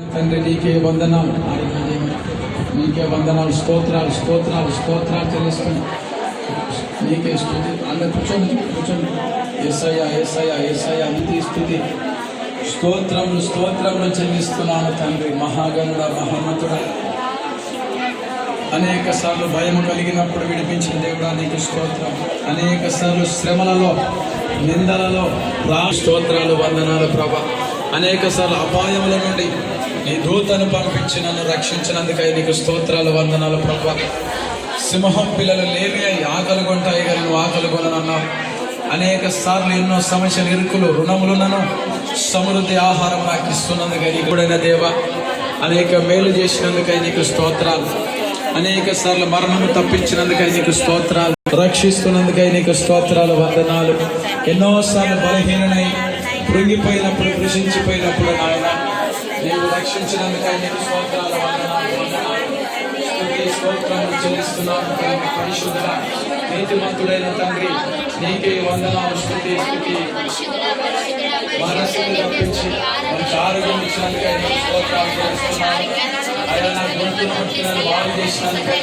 తండ్రి నీకే వందనాలు. నీకే వందనాలు స్తోత్రాలు స్తోత్రాలు స్తోత్రాలు చెల్లిస్తున్నాం. నీకే స్థుతి. అందరు కూర్చోండి కూర్చోండి. ఏసయ్య ఏసయ్య ఏసయ్య నీతి స్థుతి. స్తోత్రములు స్తోత్రములు చెల్లిస్తున్నాను తండ్రి. మహాగణుడ మహోన్నతుడ. అనేక సార్లు భయం కలిగినప్పుడు విడిపించిన దేవుడా నీకు స్తోత్రం. అనేక సార్లు శ్రమలలో నిందలలో రా స్తోత్రాలు వందనాలు ప్రభా. అనేక సార్లు అపాయముల నుండి నీ దూతను పంపించి నన్ను రక్షించినందుకై నీకు స్తోత్రాలు వందనాలు ప్రభ. సింహం పిల్లలు లేవి అయి ఆకలి కొంటాయి కానీ నువ్వు ఆకలి కొననన్నావు. అనేక సార్లు ఎన్నో సమస్యలు ఇరుకులు రుణములునను సమృద్ధి ఆహారం నాకు ఇస్తున్నందుకై నీకు దేవ అనేక మేలు చేసినందుకై నీకు స్తోత్రాలు. అనేక సార్లు మరణము తప్పించినందుకై నీకు స్తోత్రాలు. రక్షిస్తున్నందుకై నీకు స్తోత్రాలు వందనాలు. ఎన్నో సార్లు బలహీననై కృంగిపోయినప్పుడు కృషించిపోయినప్పుడు నాయన నీవు రక్షించినందుకై నీకు స్తోత్రాలు వందనాలు చెల్లిస్తున్నాను పరిశుద్ధ నీతిమంతుడైన తండ్రి నీకే వందనాలు స్థుతి స్థుతి. మనస్సును తప్పించి మనకు ఆరోగ్యం ఇచ్చినందుకై నీకు స్తోత్రాలు చెల్లిస్తున్నాను అయ్యా నా గొంతును బట్టి బాగు చేసినందుకై